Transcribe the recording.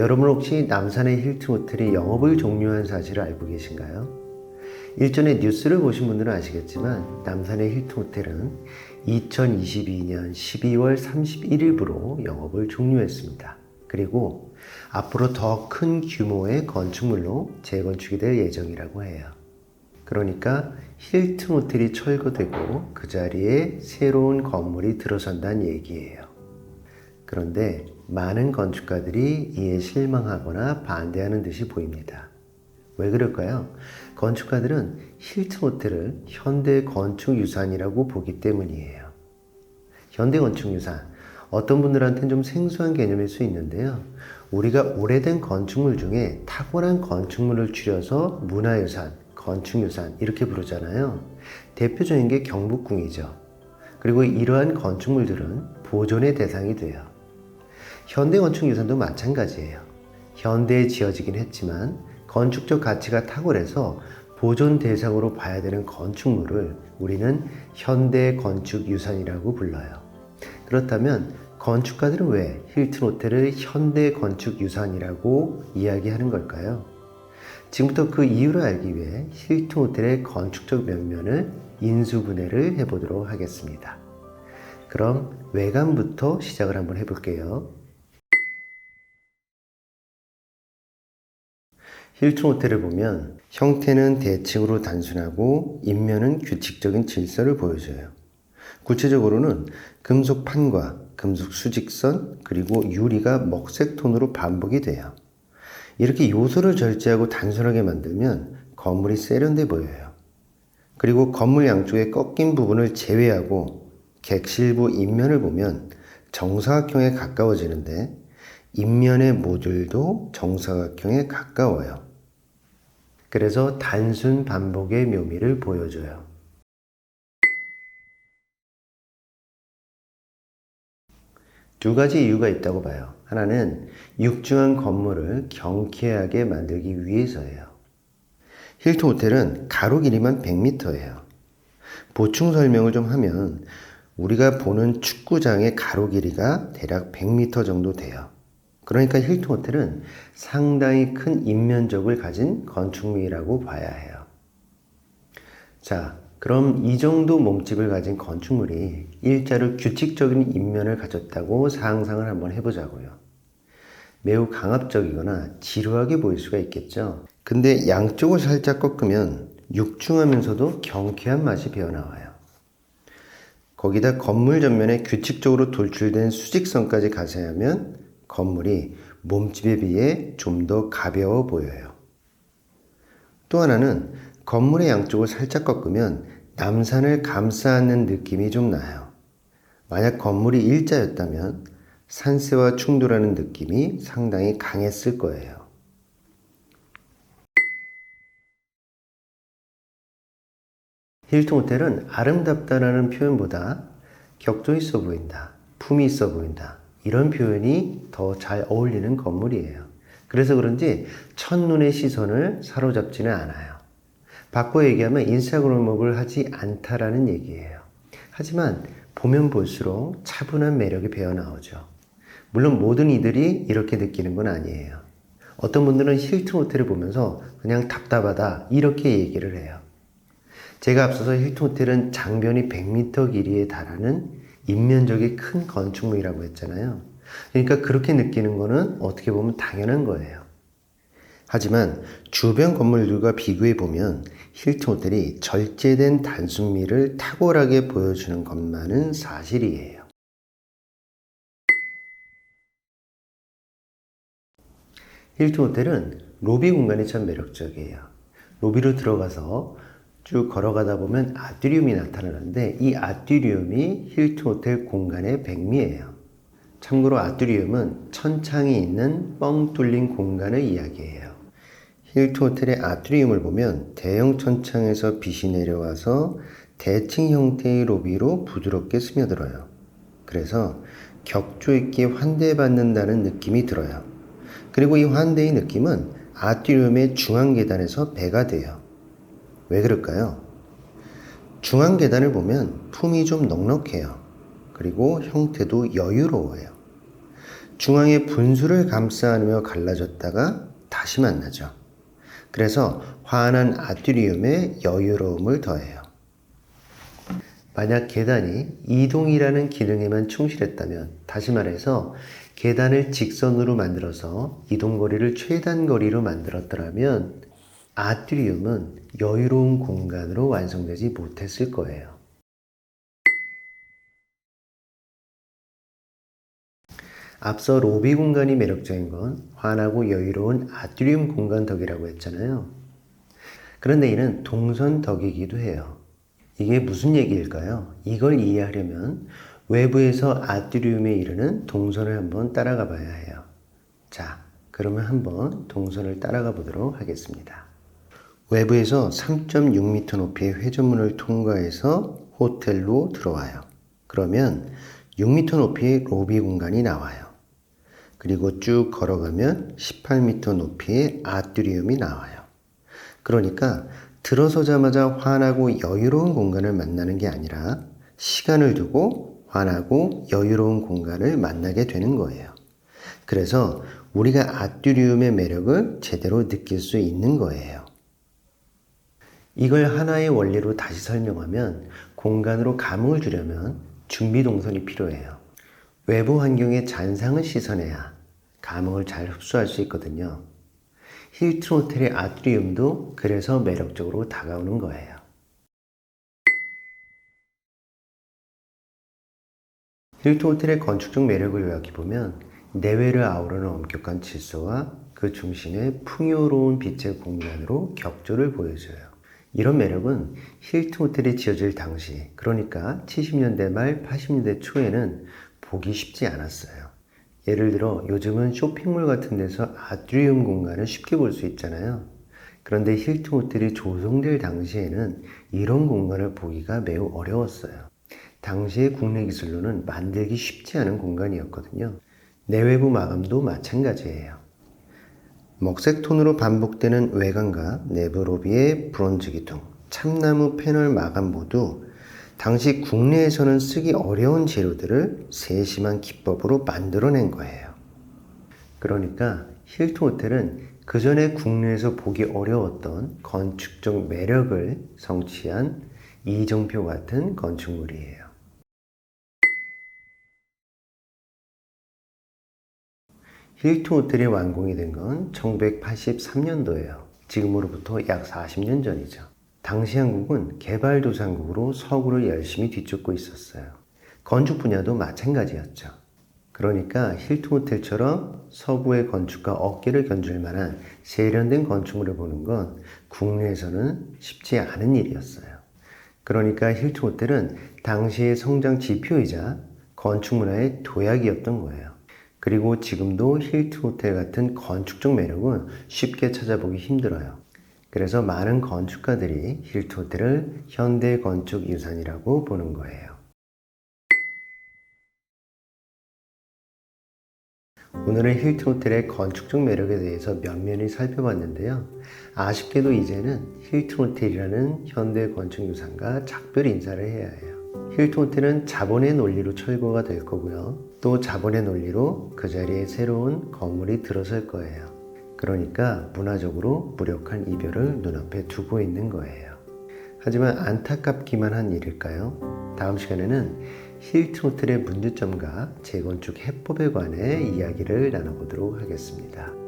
여러분 혹시 남산의 힐튼 호텔이 영업을 종료한 사실을 알고 계신가요? 일전에 뉴스를 보신 분들은 아시겠지만 남산의 힐튼 호텔은 2022년 12월 31일부로 영업을 종료했습니다. 그리고 앞으로 더 큰 규모의 건축물로 재건축이 될 예정이라고 해요. 그러니까 힐튼 호텔이 철거되고 그 자리에 새로운 건물이 들어선다는 얘기예요. 그런데 많은 건축가들이 이에 실망하거나 반대하는 듯이 보입니다. 왜 그럴까요? 건축가들은 힐튼 호텔을 현대 건축 유산이라고 보기 때문이에요. 현대 건축 유산. 어떤 분들한테는 좀 생소한 개념일 수 있는데요. 우리가 오래된 건축물 중에 탁월한 건축물을 줄여서 문화유산, 건축유산 이렇게 부르잖아요. 대표적인 게 경복궁이죠. 그리고 이러한 건축물들은 보존의 대상이 돼요. 현대 건축 유산도 마찬가지예요. 현대에 지어지긴 했지만 건축적 가치가 탁월해서 보존 대상으로 봐야 되는 건축물을 우리는 현대 건축 유산이라고 불러요. 그렇다면 건축가들은 왜 힐튼 호텔을 현대 건축 유산이라고 이야기하는 걸까요? 지금부터 그 이유를 알기 위해 힐튼 호텔의 건축적 면면을 인수분해를 해보도록 하겠습니다. 그럼 외관부터 시작을 한번 해볼게요. 힐튼 호텔을 보면 형태는 대칭으로 단순하고 인면은 규칙적인 질서를 보여줘요. 구체적으로는 금속 판과 금속 수직선 그리고 유리가 먹색 톤으로 반복이 돼요. 이렇게 요소를 절제하고 단순하게 만들면 건물이 세련돼 보여요. 그리고 건물 양쪽에 꺾인 부분을 제외하고 객실부 인면을 보면 정사각형에 가까워지는데 인면의 모듈도 정사각형에 가까워요. 그래서 단순 반복의 묘미를 보여줘요. 두 가지 이유가 있다고 봐요. 하나는 육중한 건물을 경쾌하게 만들기 위해서예요. 힐튼 호텔은 가로 길이만 100m예요. 보충 설명을 좀 하면 우리가 보는 축구장의 가로 길이가 대략 100m 정도 돼요. 그러니까 힐튼 호텔은 상당히 큰 인면적을 가진 건축물이라고 봐야 해요. 자, 그럼 이 정도 몸집을 가진 건축물이 일자로 규칙적인 인면을 가졌다고 상상을 한번 해보자고요. 매우 강압적이거나 지루하게 보일 수가 있겠죠. 근데 양쪽을 살짝 꺾으면 육중하면서도 경쾌한 맛이 배어나와요. 거기다 건물 전면에 규칙적으로 돌출된 수직선까지 가세하면 건물이 몸집에 비해 좀 더 가벼워 보여요. 또 하나는 건물의 양쪽을 살짝 꺾으면 남산을 감싸는 느낌이 좀 나요. 만약 건물이 일자였다면 산세와 충돌하는 느낌이 상당히 강했을 거예요. 힐튼 호텔은 아름답다라는 표현보다 격조 있어 보인다, 품이 있어 보인다, 이런 표현이 더 잘 어울리는 건물이에요. 그래서 그런지 첫눈의 시선을 사로잡지는 않아요. 바꿔 얘기하면 인스타그램업을 하지 않다라는 얘기예요. 하지만 보면 볼수록 차분한 매력이 배어 나오죠. 물론 모든 이들이 이렇게 느끼는 건 아니에요. 어떤 분들은 힐튼 호텔을 보면서 그냥 답답하다 이렇게 얘기를 해요. 제가 앞서서 힐튼 호텔은 장변이 100m 길이에 달하는 인면적이 큰 건축물이라고 했잖아요. 그러니까 그렇게 느끼는 거는 어떻게 보면 당연한 거예요. 하지만 주변 건물들과 비교해 보면 힐튼 호텔이 절제된 단순미를 탁월하게 보여주는 것만은 사실이에요. 힐튼 호텔은 로비 공간이 참 매력적이에요. 로비로 들어가서 쭉 걸어가다 보면 아트리움이 나타나는데 이 아트리움이 힐튼 호텔 공간의 백미예요. 참고로 아트리움은 천창이 있는 뻥 뚫린 공간을 이야기해요. 힐튼 호텔의 아트리움을 보면 대형 천창에서 빛이 내려와서 대칭 형태의 로비로 부드럽게 스며들어요. 그래서 격조 있게 환대받는다는 느낌이 들어요. 그리고 이 환대의 느낌은 아트리움의 중앙 계단에서 배가 돼요. 왜 그럴까요? 중앙 계단을 보면 품이 좀 넉넉해요. 그리고 형태도 여유로워요. 중앙에 분수를 감싸 안으며 갈라졌다가 다시 만나죠. 그래서 환한 아트리움에 여유로움을 더해요. 만약 계단이 이동이라는 기능에만 충실했다면, 다시 말해서 계단을 직선으로 만들어서 이동거리를 최단 거리로 만들었더라면, 아트리움은 여유로운 공간으로 완성되지 못했을 거예요. 앞서 로비 공간이 매력적인 건 환하고 여유로운 아트리움 공간 덕이라고 했잖아요. 그런데 이는 동선 덕이기도 해요. 이게 무슨 얘기일까요? 이걸 이해하려면 외부에서 아트리움에 이르는 동선을 한번 따라가 봐야 해요. 자, 그러면 한번 동선을 따라가 보도록 하겠습니다. 외부에서 3.6m 높이의 회전문을 통과해서 호텔로 들어와요. 그러면 6m 높이의 로비 공간이 나와요. 그리고 쭉 걸어가면 18m 높이의 아트리움이 나와요. 그러니까 들어서자마자 환하고 여유로운 공간을 만나는 게 아니라 시간을 두고 환하고 여유로운 공간을 만나게 되는 거예요. 그래서 우리가 아트리움의 매력을 제대로 느낄 수 있는 거예요. 이걸 하나의 원리로 다시 설명하면 공간으로 감흥을 주려면 준비 동선이 필요해요. 외부 환경에 잔상을 씻어내야 감흥을 잘 흡수할 수 있거든요. 힐튼 호텔의 아트리움도 그래서 매력적으로 다가오는 거예요. 힐튼 호텔의 건축적 매력을 요약해 보면 내외를 아우르는 엄격한 질서와 그 중심에 풍요로운 빛의 공간으로 격조를 보여줘요. 이런 매력은 힐튼 호텔이 지어질 당시, 그러니까 70년대 말 80년대 초에는 보기 쉽지 않았어요. 예를 들어 요즘은 쇼핑몰 같은 데서 아트리움 공간을 쉽게 볼 수 있잖아요. 그런데 힐튼 호텔이 조성될 당시에는 이런 공간을 보기가 매우 어려웠어요. 당시의 국내 기술로는 만들기 쉽지 않은 공간이었거든요. 내외부 마감도 마찬가지예요. 먹색 톤으로 반복되는 외관과 내부 로비의 브론즈 기둥, 참나무 패널 마감 모두 당시 국내에서는 쓰기 어려운 재료들을 세심한 기법으로 만들어낸 거예요. 그러니까 힐튼 호텔은 그 전에 국내에서 보기 어려웠던 건축적 매력을 성취한 이정표 같은 건축물이에요. 힐튼 호텔이 완공이 된 건 1983년도예요. 지금으로부터 약 40년 전이죠. 당시 한국은 개발도상국으로 서구를 열심히 뒤쫓고 있었어요. 건축 분야도 마찬가지였죠. 그러니까 힐튼 호텔처럼 서구의 건축과 어깨를 견줄 만한 세련된 건축물을 보는 건 국내에서는 쉽지 않은 일이었어요. 그러니까 힐튼 호텔은 당시의 성장 지표이자 건축 문화의 도약이었던 거예요. 그리고 지금도 힐튼 호텔 같은 건축적 매력은 쉽게 찾아보기 힘들어요. 그래서 많은 건축가들이 힐튼 호텔을 현대 건축 유산이라고 보는 거예요. 오늘은 힐튼 호텔의 건축적 매력에 대해서 면면히 살펴봤는데요. 아쉽게도 이제는 힐튼 호텔이라는 현대 건축 유산과 작별 인사를 해야 해요. 힐튼 호텔은 자본의 논리로 철거가 될 거고요. 또 자본의 논리로 그 자리에 새로운 건물이 들어설 거예요. 그러니까 문화적으로 무력한 이별을 눈앞에 두고 있는 거예요. 하지만 안타깝기만 한 일일까요? 다음 시간에는 힐튼 호텔의 문제점과 재건축 해법에 관해 이야기를 나눠보도록 하겠습니다.